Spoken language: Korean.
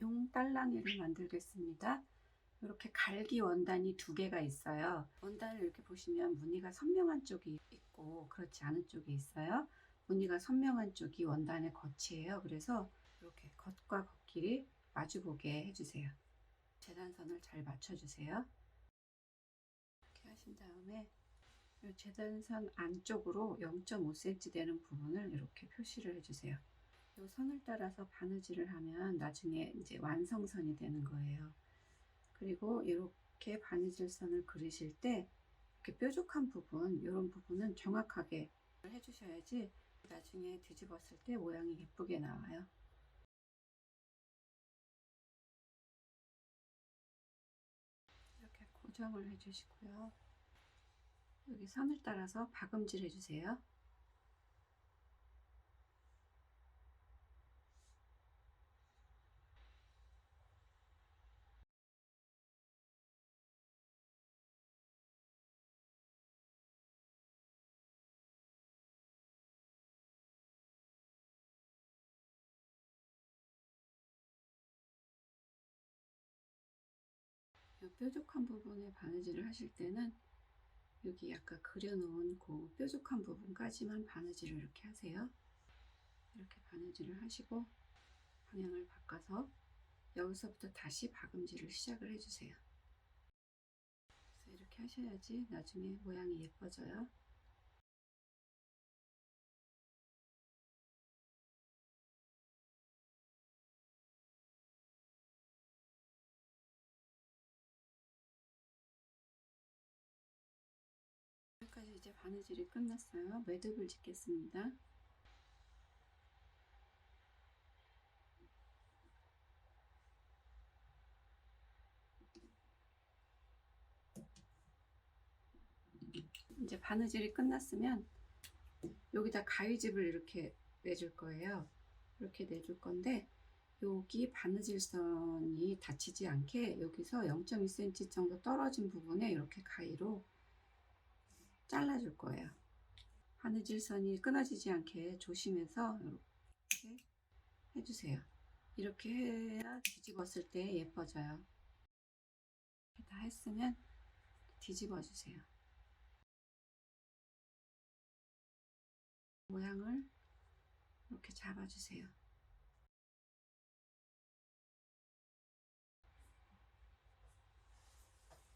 용 딸랑이를 만들겠습니다. 이렇게 갈기 원단이 두 개가 있어요. 원단을 이렇게 보시면 무늬가 선명한 쪽이 있고 그렇지 않은 쪽이 있어요. 무늬가 선명한 쪽이 원단의 겉이에요. 그래서 이렇게 겉과 겉끼리 마주보게 해주세요. 재단선을 잘 맞춰주세요. 이렇게 하신 다음에 이 재단선 안쪽으로 0.5cm 되는 부분을 이렇게 표시를 해주세요. 이 선을 따라서 바느질을 하면 나중에 이제 완성선이 되는 거예요. 그리고 이렇게 바느질 선을 그리실 때 이렇게 뾰족한 부분, 이런 부분은 정확하게 해주셔야지 나중에 뒤집었을 때 모양이 예쁘게 나와요. 이렇게 고정을 해주시고요. 여기 선을 따라서 박음질 해주세요. 뾰족한 부분에 바느질을 하실 때는 여기 약간 그려놓은 그 뾰족한 부분까지만 바느질을 이렇게 하세요. 이렇게 바느질을 하시고 방향을 바꿔서 여기서부터 다시 박음질을 시작을 해주세요. 이렇게 하셔야지 나중에 모양이 예뻐져요. 이제 바느질이 끝났어요. 매듭을 짓겠습니다. 이제 바느질이 끝났으면 여기다 가위집을 이렇게 내줄 거예요. 이렇게 내줄 건데 여기 바느질선이 닫히지 않게 여기서 0.2cm 정도 떨어진 부분에 이렇게 가위로 잘라줄 거예요. 바느질선이 끊어지지 않게 조심해서 이렇게 해주세요. 이렇게 해야 뒤집었을 때 예뻐져요. 다 했으면 뒤집어 주세요. 모양을 이렇게 잡아주세요.